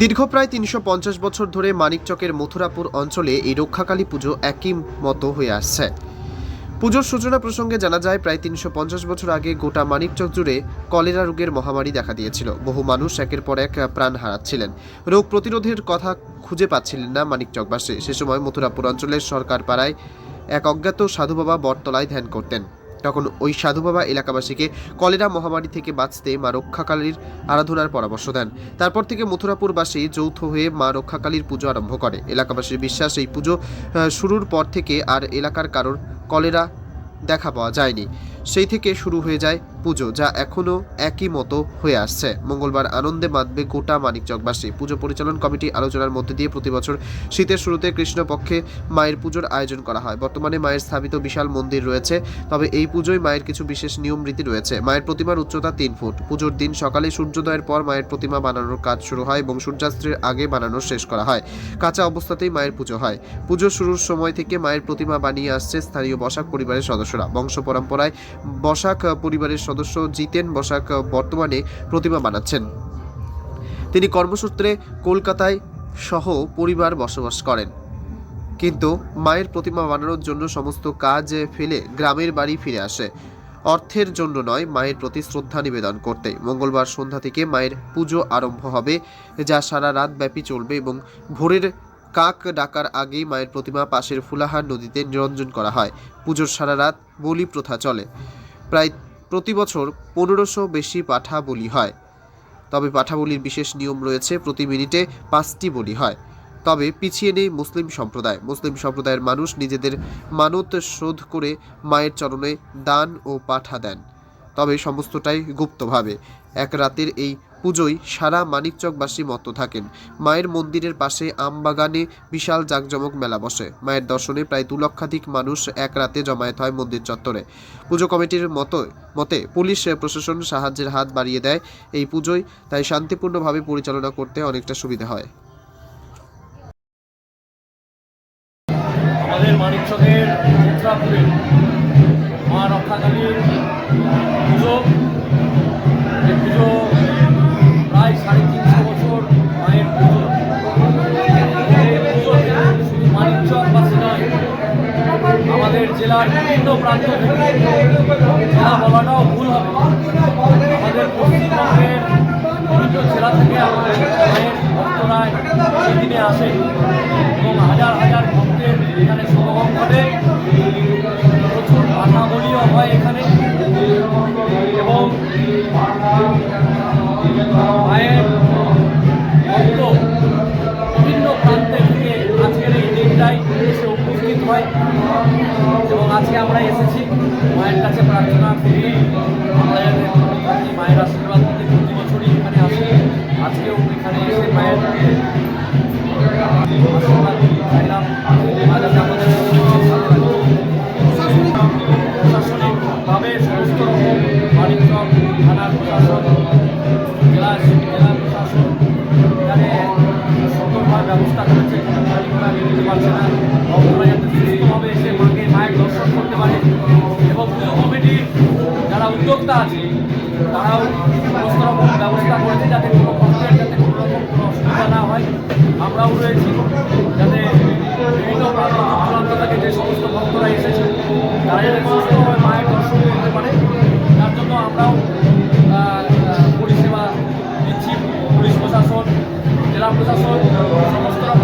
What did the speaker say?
দীর্ঘ প্রায় তিনশো পঞ্চাশ বছর ধরে মানিকচকের মথুরাপুর অঞ্চলে এই রক্ষাকালী পুজো একই মতো হয়ে আসছে। পুজোর সূচনা প্রসঙ্গে জানা যায়, প্রায় তিনশো পঞ্চাশ বছর আগে গোটা মানিকচক জুড়ে কলেরা রোগের মহামারী দেখা দিয়েছিল। বহু মানুষ একের পর এক প্রাণ হারাচ্ছিলেন। রোগ প্রতিরোধের কথা খুঁজে পাচ্ছিলেন না মানিকচকবাসী। সে সময় মথুরাপুর অঞ্চলের সরকার পাড়ায় এক অজ্ঞাত সাধু বাবা বটতলায় ধ্যান করতেন। তখন ওই সাধু বাবা এলাকাবাসীকে কলেরা মহামারী থেকে বাঁচতে মা রক্ষাকালীর আরাধনার পরামর্শ দেন। তারপর থেকে মথুরাপুরবাসী যৌথ হয়ে মা রক্ষাকালীর পুজো আরম্ভ করে। এলাকাবাসীর বিশ্বাস এই পুজো শুরুর পর থেকে আর এলাকার কারোর কলেরা দেখা পাওয়া যায়নি। সেই থেকে শুরু হয়ে যায় পুজো, যা এখনও একই মতো হয়ে আসছে। মঙ্গলবার আনন্দে মাতবে গোটা মানিক মানিকচকবাসী। পুজো পরিচালন কমিটি আলোচনার মধ্যে দিয়ে প্রতি বছর শীতের শুরুতে কৃষ্ণপক্ষে মায়ের পুজোর আয়োজন করা হয়। বর্তমানে মায়ের স্থাপিত বিশাল মন্দির রয়েছে, তবে এই পুজোয় মায়ের কিছু বিশেষ নিয়ম রীতি রয়েছে। মায়ের প্রতিমার উচ্চতা তিন ফুট। পুজোর দিন সকালে সূর্যোদয়ের পর মায়ের প্রতিমা বানানোর কাজ শুরু হয় এবং সূর্যাস্তের আগে বানানো শেষ করা হয়। কাঁচা অবস্থাতেই মায়ের পুজো হয়। পুজো শুরুর সময় থেকে মায়ের প্রতিমা বানিয়ে আসছে স্থানীয় বসাক পরিবারের সদস্যরা। বংশ পরম্পরায় বসাক পরিবারের সদস্য জিতেন বসাক বর্তমানে প্রতিমা বানাচ্ছেন। তিনি কর্মসূত্রে কলকাতায় সহ পরিবার বসবাস করেন। কিন্তু মায়ের প্রতিমা বানানোর জন্য সমস্ত কাজ ফেলে গ্রামের বাড়ি ফিরে আসে। অর্থের জন্য নয়, মায়ের প্রতি শ্রদ্ধা নিবেদন করতে। মঙ্গলবার সন্ধ্যা থেকে মায়ের পুজো আরম্ভ হবে, যা সারা রাত ব্যাপী চলবে এবং ভোরের কাক ডাকার আগেই মায়ের প্রতিমা পাশের ফুলাহার নদীতে নিরঞ্জন করা হয়। পুজোর সারা রাত বলি প্রথা চলে। প্রায় প্রতি বছর পনেরোশো বেশি পাঠা বলি হয়। তবে পাঠা বলির বিশেষ নিয়ম রয়েছে, প্রতি মিনিটে পাঁচটি বলি হয়। তবে পিছিয়ে নেই মুসলিম সম্প্রদায়। মুসলিম সম্প্রদায়ের মানুষ নিজেদের মানত শোধ করে মায়ের চরণে দান ও পাঠা দেন। তবে সমস্তটাই গুপ্তভাবে। এক রাতের এই পুজোয় সারা মানিকচকবাসী মত্ত থাকেন। মায়ের মন্দিরের পাশে আমবাগানে বিশাল জাঁকজমক মেলা বসে। মায়ের দর্শনে প্রায় দু লক্ষাধিক মানুষ এক রাতে জমায়েত হয় মন্দির চত্বরে। পুজো কমিটির মতো, মতে পুলিশ প্রশাসন সাহায্যের হাত বাড়িয়ে দেয় এই পুজোয়, তাই শান্তিপূর্ণভাবে পরিচালনা করতে অনেকটা সুবিধা হয়। আমাদের মানিকচকের জেলার বিভিন্ন প্রান্ত থেকে জেলা বলাটাও ভুল হবে আমাদের পশ্চিমবঙ্গের বিভিন্ন জেলা থেকে আমাদের মায়ের ভক্তরা এই দিনে আসে এবং হাজার হাজার ভক্তের এখানে সমাগম ঘটে প্রচুর বলিও হয় এখানে এবং আজকে আমরা এসেছি। মায়ের কাছে প্রার্থনা করি। এই মায়ের আশীর্বাদ প্রতি বছরই এখানে আসি। আজকেও এখানে এসে মায়ের আশীর্বাদ আমাদের প্রশাসনিকভাবে সমস্ত প্রশাসন প্রশাসন, এখানে ব্যবস্থা করেছে। পারছে না। এবং পুজো কমিটির যারা উদ্যোক্তা আছে, তারাও সমস্ত রকম ব্যবস্থা করেছে যাতে কোনো ভক্তের যাতে কোনো রকম কোনো অসুবিধা না হয়। আমরাও রয়েছি যাতে বিভিন্ন প্রান্ত থেকে যে সমস্ত ভক্তরা এসেছে, তারা যাতে সুস্থভাবে মায়ের দর্শন করতে পারে। তার জন্য আমরাও পরিষেবা দিচ্ছি। পুলিশ প্রশাসন, জেলা প্রশাসন সমস্ত রকমভাবে